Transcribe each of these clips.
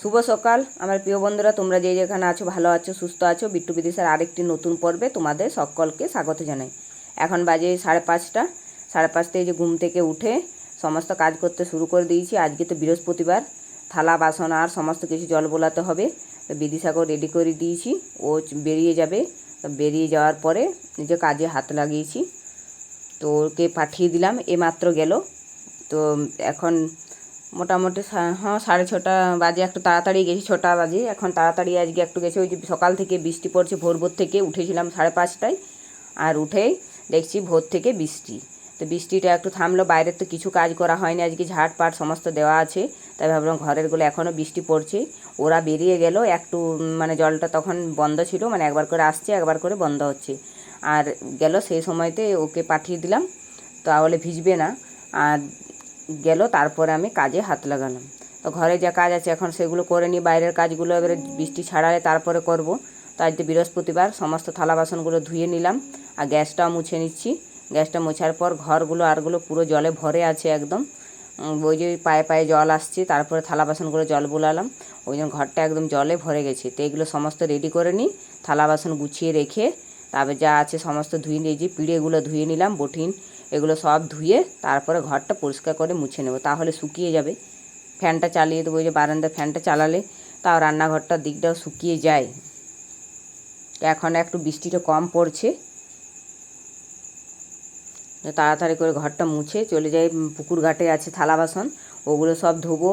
শুভ সকাল। আমার প্রিয় বন্ধুরা, তোমরা যে যেখানে আছো, ভালো আছো, সুস্থ আছো, বিট্টু বিদেশের আরেকটি নতুন পর্বে তোমাদের সকলকে স্বাগত জানাই। এখন বাজে সাড়ে পাঁচটা। সাড়ে পাঁচটায় যে ঘুম থেকে উঠে সমস্ত কাজ করতে শুরু করে দিয়েছি। আজকে তো বৃহস্পতিবার, থালা, বাসন আর সমস্ত কিছু জল বোলাতে হবে। বিদিশাকেও রেডি করে দিয়েছি। ও বেরিয়ে যাবে। বেরিয়ে যাওয়ার পরে নিজে কাজে হাত লাগিয়েছি। তো ওকে পাঠিয়ে দিলাম। এ মাত্র গেল। তো এখন মোটামুটি হ্যাঁ সাড়ে ছটা বাজে, একটু তাড়াতাড়ি গেছি, ছটা বাজে। এখন তাড়াতাড়ি আজকে একটু গেছে, ওই যে সকাল থেকে বৃষ্টি পড়ছে ভোর ভোর থেকে উঠেছিলাম সাড়ে পাঁচটায়, আর উঠেই দেখছি ভোর থেকে বৃষ্টি। তো বৃষ্টিটা একটু থামলো, বাইরের তো কিছু কাজ করা হয়নি, আজকে ঝাড় পাট সমস্ত দেওয়া আছে। তাই ভাবলাম ঘরেরগুলো এখনও বৃষ্টি পড়ছে, ওরা বেরিয়ে গেল, একটু মানে জলটা তখন বন্ধ ছিল মানে একবার করে আসছে, একবার করে বন্ধ হচ্ছে। আর গেল সেই সময়তে ওকে পাঠিয়ে দিলাম, তাহলে ভিজবে না। আর গেল, তারপরে আমি কাজে হাত লাগালাম। তো ঘরে যা কাজ আছে এখন সেগুলো করে নিই বাইরের কাজগুলো এবারে বৃষ্টি ছাড়ালে তারপরে করব। তো আজকে বৃহস্পতিবার সমস্ত থালা বাসনগুলো ধুয়ে নিলাম আর গ্যাসটাও মুছে নিচ্ছি। গ্যাসটা মোছার পর ঘরগুলো আরগুলো পুরো জলে ভরে আছে একদম। ওই যে পায়ে পায়ে জল আসছে, তারপরে থালা বাসনগুলো জল বোলালাম। ওই জন্য ঘরটা একদম জলে ভরে গেছে। তো এগুলো সমস্ত রেডি করে নিই, থালা বাসন গুছিয়ে রেখে তারপর যা আছে সমস্ত ধুয়ে নিয়ে যে পিঁড়েগুলো ধুয়ে নিলাম, বটিন, এগুলো সব ধুয়ে তারপরে ঘরটা পরিষ্কার করে মুছে নেব, তাহলে শুকিয়ে যাবে। ফ্যানটা চালিয়ে দেবো যে বারান্দার ফ্যানটা চালালে তাও রান্নাঘরটার দিকটাও শুকিয়ে যায়। এখন একটু বৃষ্টিটা কম পড়ছে। তাড়াতাড়ি করে ঘরটা মুছে চলে যাই পুকুর ঘাটে আছে থালা বাসন, ওগুলো সব ধোবো।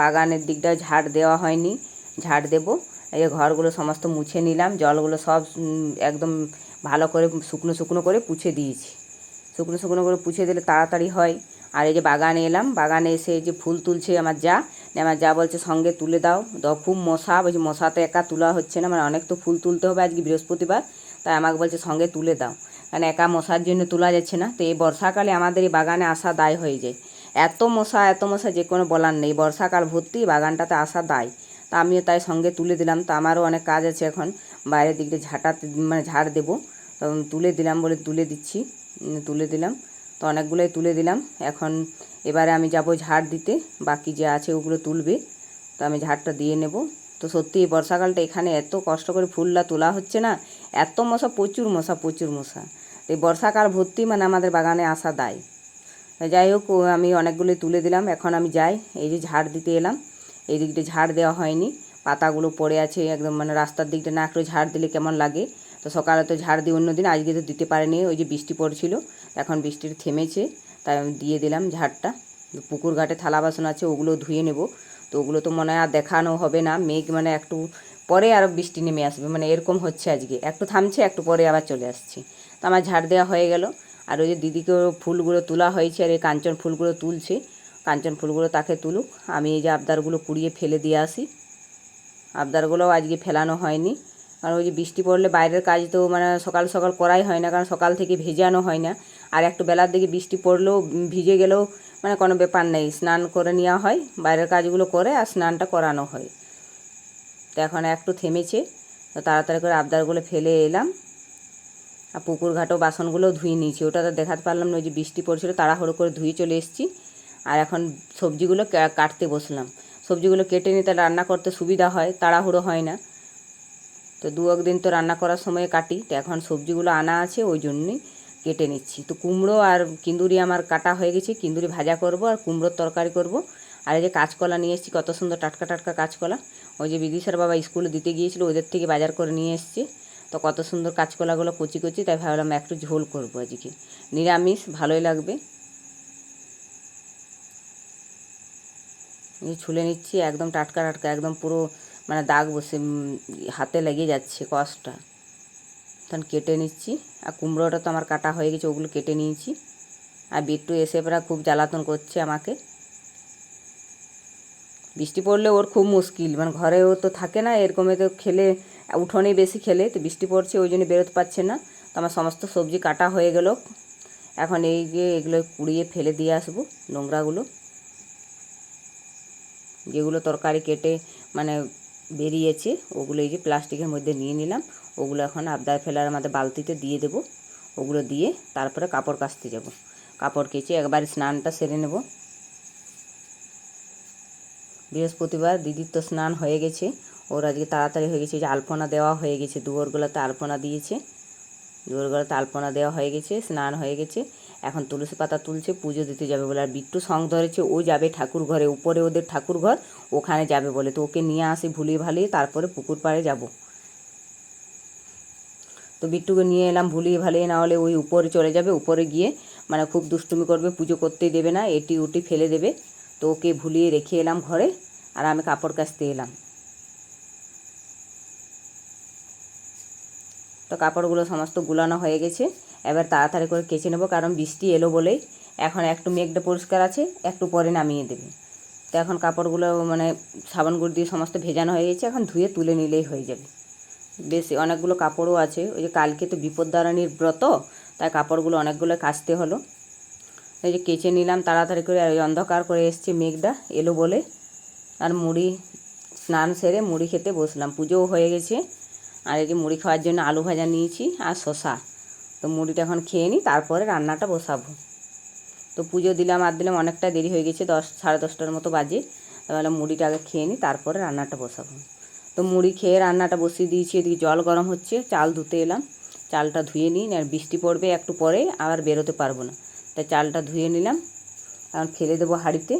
বাগানের দিকটা ঝাড় দেওয়া হয়নি, ঝাড় দেবো। এই ঘরগুলো সমস্ত মুছে নিলাম, জলগুলো সব একদম ভালো করে শুকনো শুকনো করে পুছে দিয়েছি। শুকনো শুকনো করে পুছে দিলে তাড়াতাড়ি হয়। আর এই যে বাগানে এলাম, বাগানে এসে এই যে ফুল তুলছে আমার যা। আমার যা বলছে সঙ্গে তুলে দাও। খুব মশা বলছে মশা তো একা তোলা হচ্ছে না মানে অনেক তো ফুল তুলতে হবে আজকে বৃহস্পতিবার। তাই আমাকে বলছে সঙ্গে তুলে দাও। কারণ একা মশার জন্য তোলা যাচ্ছে না। তো এই বর্ষাকালে আমাদের এই বাগানে আসা দায় হয়ে যায়। এত মশা এত মশা, যে কোনো বলার নেই। বর্ষাকাল ভর্তি বাগানটাতে আসা দায়। তা আমিও তাই সঙ্গে তুলে দিলাম। তো আমারও অনেক কাজ আছে এখন। বাইরের দিকটা ঝাঁটাতে মানে ঝাড় দেবো। তো তুলে দিলাম বলে তুলে দিচ্ছি। তুলে দিলাম। তো অনেকগুলোই তুলে দিলাম। এখন এবারে আমি যাব ঝাড় দিতে। বাকি যে আছে ওগুলো তুলবে। তো আমি ঝাড়টা দিয়ে নেব। তো সত্যি এই বর্ষাকালটা এখানে এত কষ্ট করে ফুলটা তোলা হচ্ছে না। এত মশা, প্রচুর মশা প্রচুর মশা। এই বর্ষাকাল ভর্তি মানে আমাদের বাগানে আসা দায়। যাই হোক আমি অনেকগুলোই তুলে দিলাম। এখন আমি যাই। এই যে ঝাড় দিতে এলাম। এই দিকটা ঝাড় দেওয়া হয়নি। পাতাগুলো পড়ে আছে, একদম মানে রাস্তার দিকটা না একটু ঝাড় দিলে কেমন লাগে। তো সকালে তো ঝাড় দিই অন্য দিন, আজকে তো দিতে পারেনি, ওই যে বৃষ্টি পড়ছিল, এখন বৃষ্টিটা থেমেছে, তাই আমি দিয়ে দিলাম ঝাড়টা। পুকুর ঘাটে থালা বাসন আছে, ওগুলো ধুয়ে নেব। তো ওগুলো তো মনে হয় আর দেখানো হবে না, মেঘ মানে একটু পরে আরও বৃষ্টি নেমে আসবে মানে এরকম হচ্ছে আজকে। একটু থামছে, একটু পরে আবার চলে আসছে। তো আমার ঝাড় দেওয়া হয়ে গেল। আর ওই যে দিদিকেও ফুলগুলো তোলা হয়েছে, আর এই কাঞ্চন ফুলগুলো তুলছে। কাঞ্চন ফুলগুলো তাকে তুলুক। আমি এই যে আবদারগুলো কুড়িয়ে ফেলে দিয়ে আসি। আবদারগুলোও আজকে ফেলানো হয়নি। কারণ ওই যে বৃষ্টি পড়লে বাইরের কাজ তো মানে সকাল সকাল করাই হয় না, কারণ সকাল থেকে ভেজানো হয় না। আর একটু বেলার দিকে বৃষ্টি পড়লেও ভিজে গেলেও মানে কোনো ব্যাপার নেই। স্নান করে নেওয়া হয়, বাইরের কাজগুলো করে আর স্নানটা করানো হয়। তো এখন একটু থেমেছে, তো তাড়াতাড়ি করে আবদারগুলো ফেলে এলাম। আর পুকুর ঘাটও বাসনগুলো ধুয়ে নিয়েছি। ওটা তো দেখাতে পারলাম না, ওই যে বৃষ্টি পড়ছিল, তাড়াহুড়ো করে ধুয়ে চলে এসেছি। আর এখন সবজিগুলো কাটতে বসলাম। সবজিগুলো কেটে নিতে রান্না করতে সুবিধা হয়, তাড়াহুড়ো হয় না। তো দু একদিন তো রান্না করার সময় কাটি, তো এখন সবজিগুলো আনা আছে, ওই জন্যই কেটে নিচ্ছি। তো কুমড়ো আর কিন্দুরি আমার কাটা হয়ে গেছে, কিন্দুরি ভাজা করব আর কুমড়োর তরকারি করব। আর এই যে কাঁচকলা নিয়ে এসেছি, কত সুন্দর টাটকা টাটকা কাঁচকলা। ওই যে বিদিশার বাবা স্কুলে দিতে গিয়েছিল, ওদের থেকে বাজার করে নিয়ে এসেছি। তো কত সুন্দর কাঁচকলাগুলো কচি কচি, তাই ভাবলাম একটু ঝোল করব আজকে। নিরামিষ, ভালোই লাগবে এই যে ছুলে নিচ্ছি, একদম টাটকা টাটকা, একদম পুরো মানে দাগ বসে হাতে লেগে যাচ্ছে কষটা তখন কেটে নিচ্ছি, আর কুমড়োটা তো আমার কাটা হয়ে গেছে, ওগুলো কেটে নিয়েছি। আর বিট্টু এসে প্রায় খুব জ্বালাতন করছে আমাকে। বৃষ্টি পড়লে ওর খুব মুশকিল মানে ঘরে ও তো থাকে না, এরকমে তো খেলে উঠোনে বেশি খেলে, তো বৃষ্টি পড়ছে, ওই জন্য বেরোতে পারছে না। তো আমার সমস্ত সবজি কাটা হয়ে গেল। এখন এই যে এগুলো কুড়িয়ে ফেলে দিয়ে আসব, নোংরাগুলো। যেগুলো তরকারি কেটে মানে বেরিয়েছে, ওগুলো এই যে প্লাস্টিকের মধ্যে নিয়ে নিলাম। ওগুলো এখন আবদার ফেলার আমাদের বালতিতে দিয়ে দেবো। ওগুলো দিয়ে তারপরে কাপড় কাচতে যাব। কাপড় কেচে একবার স্নানটা সেরে নেব। বৃহস্পতিবার দিদির তো স্নান হয়ে গেছে। ওর আজকে তাড়াতাড়ি হয়ে গেছে যে আলপনা দেওয়া হয়ে গেছে। দুয়ারগুলোতে আলপনা দিয়েছে। দুয়ারগুলোতে আলপনা দেওয়া হয়ে গেছে, স্নান হয়ে গেছে। এখন তুলসী পাতা তুলছে, পুজো দিতে যাবে বলে। আর বিট্টু সং ধরেছে, ও যাবে ঠাকুর ঘরে, উপরে ওদের ঠাকুর ঘর, ওখানে যাবে বলে। তো ওকে নিয়ে আসি ভুলিয়ে ভালিয়ে, তারপরে পুকুর পাড়ে যাব। তো বিট্টুকে নিয়ে এলাম ভুলিয়ে ভালিয়ে, না হলে ওই উপরে চলে যাবে, উপরে গিয়ে মানে খুব দুষ্টুমি করবে, পুজো করতেই দেবে না, এটি উটি ফেলে দেবে। তো ওকে ভুলিয়ে রেখে এলাম ঘরে, আর আমি কাপড় কাচতে এলাম। তো কাপড়গুলো সমস্ত গুলানো হয়ে গেছে। এবার তাড়াতাড়ি করে কেচে নেব, কারণ বৃষ্টি এলো বলেই। এখন একটু মেঘটা পরিষ্কার আছে, একটু পরে নামিয়ে দেবে। তো এখন কাপড়গুলো মানে সাবান গুড় দিয়ে সমস্ত ভেজানো হয়ে গেছে, এখন ধুয়ে তুলে নিলেই হয়ে যাবে। বেশি, অনেকগুলো কাপড়ও আছে, ওই যে কালকে তো বিপদদারানির ব্রত, তাই কাপড়গুলো অনেকগুলো কাচতে হলো। এই যে কেচে নিলাম, তাড়াতাড়ি করে আর ওই অন্ধকার করে এসছে মেঘটা, এলো বলে। আর মুড়ি স্নান সেরে মুড়ি খেতে বসলাম, পুজোও হয়ে গেছে। আর এই যে মুড়ি খাওয়ার জন্য আলু ভাজা নিয়েছি আর শশা তো মুড়িটা এখন খেয়ে নিই, তারপরে রান্নাটা বসাবো। তো পুজো দিলাম আর দিলাম অনেকটা দেরি হয়ে গেছে, দশ, সাড়ে দশটার মতো বাজে। তাহলে মুড়িটা আগে খেয়ে নিই, তারপরে রান্নাটা বসাবো। তো মুড়ি খেয়ে রান্নাটা বসিয়ে দিয়েছি, এদিকে জল গরম হচ্ছে, চাল ধুতে এলাম। চালটা ধুয়ে নিই আর বৃষ্টি পড়বে একটু পরে, আবার বেরোতে পারব না। তাই চালটা ধুয়ে নিলাম, এখন ফেলে দেবো হাঁড়িতে।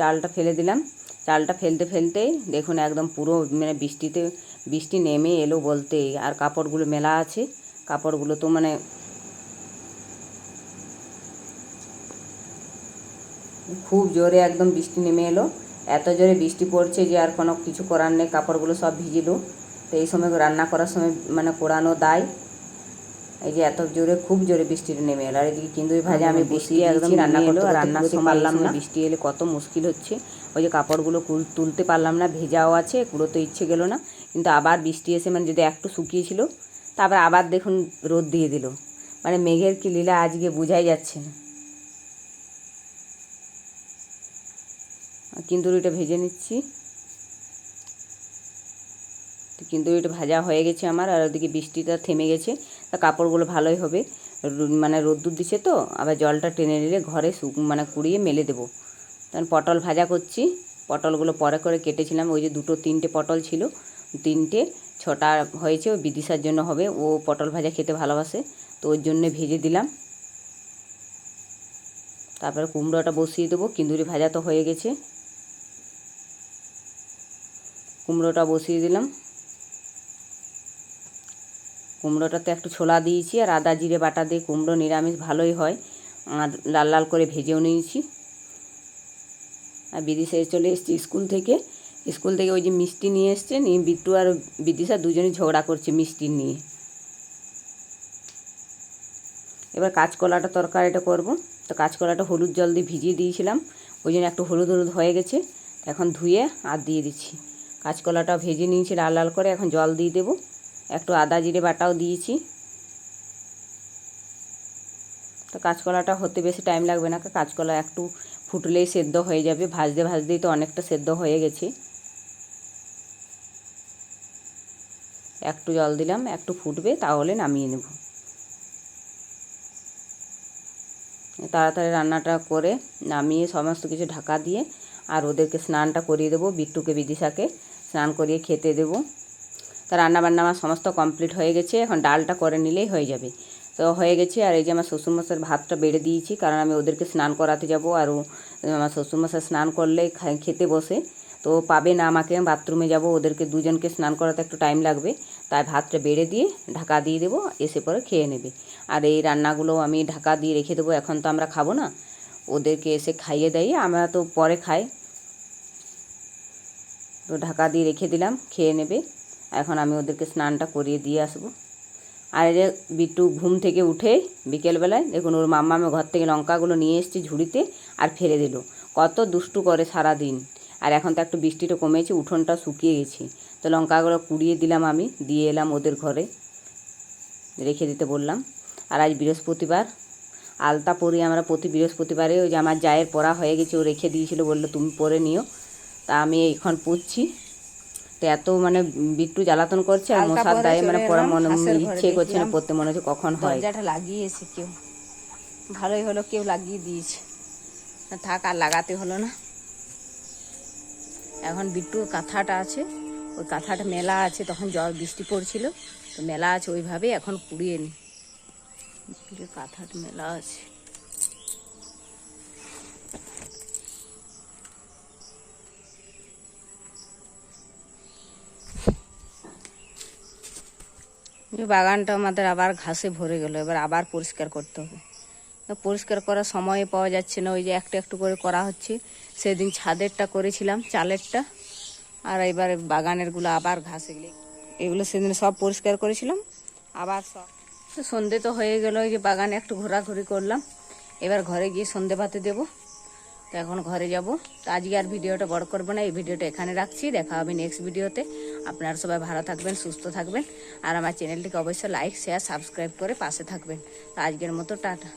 চালটা ফেলে দিলাম। চালটা ফেলতে ফেলতেই দেখুন একদম পুরো মানে বৃষ্টিতে, বৃষ্টি নেমে এলো বলতেই আর কাপড়গুলো মেলা আছে। কাপড়গুলো তো মানে খুব জোরে একদম বৃষ্টি নেমে এলো। এত জোরে বৃষ্টি পড়ছে যে আর কোনো কিছু করার নেই। কাপড়গুলো সব ভিজিলো। তো এই সময় রান্না করার সময় মানে পোড়ানো দায়। এই যে এত জোরে খুব জোরে বৃষ্টিটা নেমে এলো। আর এদিকে কিন্দুই ভাজা আমি বৃষ্টি একদম রান্না করতে আর রান্নার পারলাম না। বৃষ্টি এলে কত মুশকিল হচ্ছে। ওই যে কাপড়গুলো তুলতে পারলাম না ভেজাও আছে কুড়োতে ইচ্ছে গেল না। কিন্তু আবার বৃষ্টি এসে মানে যদি একটু শুকিয়েছিল তারপর আবার দেখুন রোদ দিয়ে দিল। মানে মেঘের কি লীলা আজকে বোঝাই যাচ্ছে না। কিন্তু এটা ভেজে নিচ্ছি। তো কিন্তু এটা ভাজা হয়ে গেছে আমার আর ওদিকে বৃষ্টিটা থেমে গেছে। তা কাপড়গুলো ভালোই হবে। মানে রোদ্দুর দিচ্ছে তো, আবার জলটা টেনে নিলে ঘরে শুক মানে কুড়িয়ে মেলে দেবো। তখন পটল ভাজা করছি, পটলগুলো পরে করে কেটেছিলাম, ওই যে দুটো তিনটে পটল ছিল, তিনটে, ছটা হয়েছে ও বিদিশার জন্য হবে, ও পটল ভাজা খেতে ভালোবাসে, তো ওর জন্যে ভেজে দিলাম। তারপরে কুমড়োটা বসিয়ে দেবো, কিন্দুরি ভাজা তো হয়ে গেছে। কুমড়োটা বসিয়ে দিলাম। কুমড়োটাতে একটু ছোলা দিয়েছি আর আদা জিরে বাটা দিয়ে কুমড়ো নিরামিষ ভালোই হয়। আর লাল লাল করে ভেজেও নিয়েছি। আর বিদিশা চলে এসেছি স্কুল থেকে। স্কুল থেকে ওই যে মিষ্টি নিয়ে এসছে, নিয়ে বিট্টু আর বিদিশা দুজনেই ঝগড়া করছে মিষ্টি নিয়ে। এবার কাঁচকলাটা তরকারিটা করব। তো কাঁচকলাটা হলুদ জল দিয়ে ভিজিয়ে দিয়েছিলাম, ওই জন্য একটু হলুদ হলুদ হয়ে গেছে। এখন ধুয়ে আর দিয়ে দিচ্ছি। কাঁচকলাটা ভেজে নিয়েছি লাল লাল করে, এখন জল দিয়ে দেবো। একটু আদা জিরে বাটাও দিয়েছি। তো কাঁচকলাটা হতে বেশি টাইম লাগবে না, কাঁচকলা একটু ফুটলেই সেদ্ধ হয়ে যাবে, ভাজতে ভাজতেই তো অনেকটা সেদ্ধ হয়ে গেছে। একটু জল দিলাম, একটু ফুটবে, তাহলে নামিয়ে নেব। তাড়াতাড়ি রান্নাটা করে নামিয়ে সমস্ত কিছু ঢাকা দিয়ে আর ওদেরকে স্নানটা করিয়ে দেবো, বিট্টুকে বিদিশাকে স্নান করিয়ে খেতে দেবো। তা রান্না বান্না আমার সমস্ত কমপ্লিট হয়ে গেছে, এখন ডালটা করে নিলেই হয়ে যাবে। তো হয়ে গেছে, আর এই যে আমার শ্বশুরমশাইয়ের ভাতটা বেড়ে দিয়েছি, কারণ আমি ওদেরকে স্নান করাতে যাব, আর আমার শ্বশুরমশাই স্নান করলে খেতে বসে। তো পাবে না আমাকে বাথরুমে যাব, ওদেরকে দুজনকে স্নান করাতে একটু টাইম লাগবে। তাই ভাতটা বেড়ে দিয়ে ঢাকা দিয়ে দেবো, এসে পরে খেয়ে নেবে। আর এই রান্নাগুলো আমি ঢাকা দিয়ে রেখে দেবো, এখন তো আমরা খাব না। ওদেরকে এসে খাইয়ে দেয় আমরা তো পরে খাই। তো ঢাকা দিয়ে রেখে দিলাম, খেয়ে নেবে। এখন আমি ওদেরকে স্নানটা করিয়ে দিয়ে আসব। আর এই যে বিট্টু ঘুম থেকে উঠে বিকেলবেলায় দেখুন ওর মাম্মা আমি ঘর থেকে লঙ্কাগুলো নিয়ে এসেছি ঝুড়িতে আর ফেলে দিল। কত দুষ্টু করে সারা দিন আর এখন তো একটু বৃষ্টিটা কমেছে, উঠোনটা শুকিয়ে গেছি। তো লঙ্কাগুলো কুড়িয়ে দিলাম আমি, দিয়ে এলাম ওদের ঘরে। রেখে দিতে বললাম। আর আজ বৃহস্পতিবার। আলতা পরি আমরা প্রতি বৃহস্পতিবারে ওই যে আমার জায়ের পড়া হয়ে গেছে, ও রেখে দিয়েছিল, বলল তুমি পরে নিও। তা আমি এখন পরছি। তো এত মানে বিট্টু জ্বালাতন করছে আর মশার দায়ে মানে পড়া মনে ইচ্ছে করছে না পড়তে মনে হচ্ছে কখন হয়। দরজাটা লাগিয়েছে কেউ। ভালোই হলো কেউ লাগিয়ে দিয়েছে। থাক আর লাগাতে হলো না। এখন বিট্টু কাঁথাটা আছে ওই কাঁথাটা মেলা আছে তখন জল বৃষ্টি পড়ছিল। তো মেলা আছে ওইভাবে এখন পুড়িয়ে নি। বিট্টুর কাঁথাটা মেলা আছে। বাগানটা আমাদের আবার ঘাসে ভরে গেল, এবার আবার পরিষ্কার করতে হবে। পরিষ্কার করার সময় পাওয়া যাচ্ছে না, ওই যে একটু একটু করে করা হচ্ছে। সেদিন ছাদেরটা করেছিলাম, চালেরটা, আর এবার বাগানেরগুলো আবার ঘাসে গেলে। এগুলো সেদিন সব পরিষ্কার করেছিলাম, আবার সব। সন্ধে তো হয়ে গেল, ওই যে বাগানে একটু ঘোরাঘুরি করলাম। এবার ঘরে গিয়ে সন্ধে ভাতে দেবো। তো এখন ঘরে যাব। তো আজকে আর ভিডিওটা বড় করব না, এই ভিডিওটা এখানে রাখছি। দেখা হবে নেক্সট ভিডিওতে। আপনারা সবাই ভালো থাকবেন, সুস্থ থাকবেন। আর আমার চ্যানেলটিকে অবশ্যই লাইক শেয়ার সাবস্ক্রাইব করে পাশে থাকবেন। তো আজকের মতো টাটা।